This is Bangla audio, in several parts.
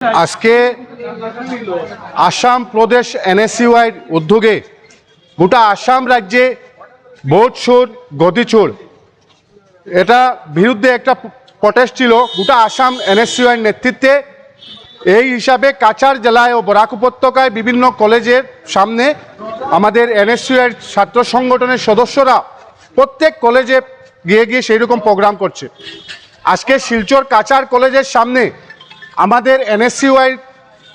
আজকে আসাম প্রদেশ এনএসইউআইয়ের উদ্যোগে গোটা আসাম রাজ্যে ভোট চোর গদিচোর এটা বিরুদ্ধে একটা প্রটেস্ট ছিল, গোটা আসাম এনএসইউআইয়ের নেতৃত্বে। এই হিসাবে কাছাড় জেলায় ও বরাক উপত্যকায় বিভিন্ন কলেজের সামনে আমাদের এনএসইউআইয়ের ছাত্র সংগঠনের সদস্যরা প্রত্যেক কলেজে গিয়ে গিয়ে সেই রকম প্রোগ্রাম করছে। আজকে শিলচর কাছাড় কলেজের সামনে আমাদের এনএসইউআই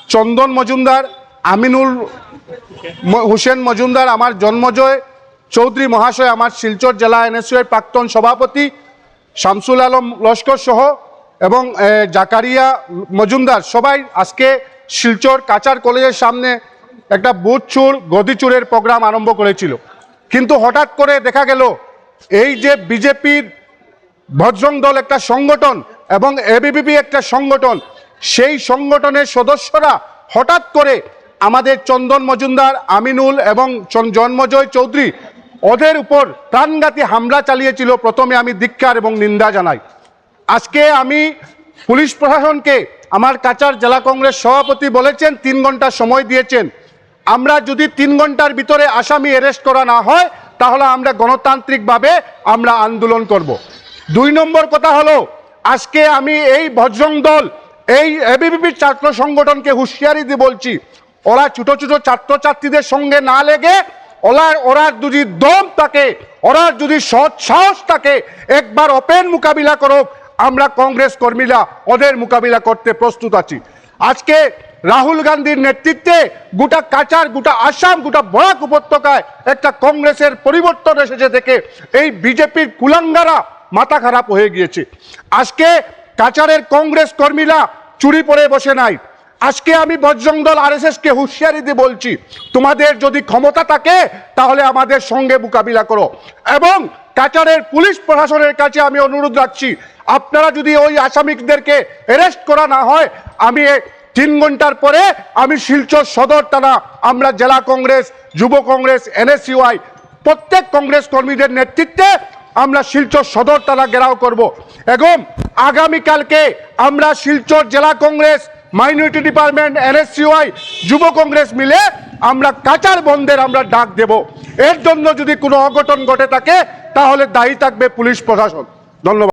চন্দন মজুমদার, আমিনুল হোসেন মজুমদার, আমার জন্মজয় চৌধুরী মহাশয়, আমার শিলচর জেলা এনএসইউআই প্রাক্তন সভাপতি শামসুল আলম লস্কর সহ এবং জাকারিয়া মজুমদার। সবাই আজকে শিলচর কাচার কলেজের সামনে একটা বুথ চুর গদিচুরের প্রোগ্রাম আরম্ভ করেছিল। কিন্তু হঠাৎ করে দেখা গেল, এই যে বিজেপির ভজ্রং দল একটা সংগঠন এবং এবিপিপি একটা সংগঠন সেই সংগঠনের সদস্যরা হঠাৎ করে আমাদের চন্দন মজুমদার আমিনুল এবং জন্মজয় চৌধুরী ওদের উপর প্রাণঘাতী হামলা চালিয়েছিল। প্রথমে আমি ধিক্কার এবং নিন্দা জানাই। আজকে আমি পুলিশ প্রশাসনকে আমার কাচার জেলা কংগ্রেস সভাপতি বলেছেন, তিন ঘণ্টা সময় দিয়েছেন। আমরা যদি তিন ঘণ্টার ভিতরে আসামি অ্যারেস্ট করা না হয়, তাহলে আমরা গণতান্ত্রিকভাবে আমরা আন্দোলন করব। দুই নম্বর কথা হলো, আজকে আমি এই বজরং দল এই এবিপিপির ছাত্র সংগঠনকে হুঁশিয়ারি দিয়ে বলছি, ওরা ছোট ছোট ছাত্রছাত্রীদের সঙ্গে না লেগে ওরা ওরা যদি দম থাকে ওরা যদি সৎ সাহস থাকে, একবার ওপেন মোকাবিলা করুক, আমরা কংগ্রেস কর্মীরা ওদের মোকাবিলা করতে প্রস্তুত আছি। আজকে রাহুল গান্ধীর নেতৃত্বে গোটা কাচার গোটা আসাম, গোটা বরাক উপত্যকায় একটা কংগ্রেসের পরিবর্তন এসেছে থেকে এই বিজেপির কুলাঙ্গারা মাথা খারাপ হয়ে গিয়েছে। আজকে কাচারের কংগ্রেস কর্মীরা চুরি পরে বসে নাই। আজকে আমি বজরং দল আর কে হুঁশিয়ারি দিয়ে বলছি, তোমাদের যদি ক্ষমতা থাকে, তাহলে আমাদের সঙ্গে মোকাবিলা করো। এবং কাচারের পুলিশ প্রশাসনের কাছে আমি অনুরোধ রাখছি, আপনারা যদি ওই আসামিকদেরকে অ্যারেস্ট করা না হয়, আমি তিন ঘণ্টার পরে আমি শিলচর সদর টানা আমরা জেলা কংগ্রেস, যুব কংগ্রেস, এনএসইউআই, প্রত্যেক কংগ্রেস কর্মীদের নেতৃত্বে আমরা শিলচর সদর তারা গেরাও করব। এবং আগামীকালকে আমরা শিলচর জেলা কংগ্রেস, মাইনরিটি ডিপার্টমেন্ট এনএসসিওয়াই যুব কংগ্রেস মিলে আমরা কাচার বন্ধের আমরা ডাক দেব। এর জন্য যদি কোনো অঘটন ঘটে থাকে, তাহলে দায়ী থাকবে পুলিশ প্রশাসন। ধন্যবাদ।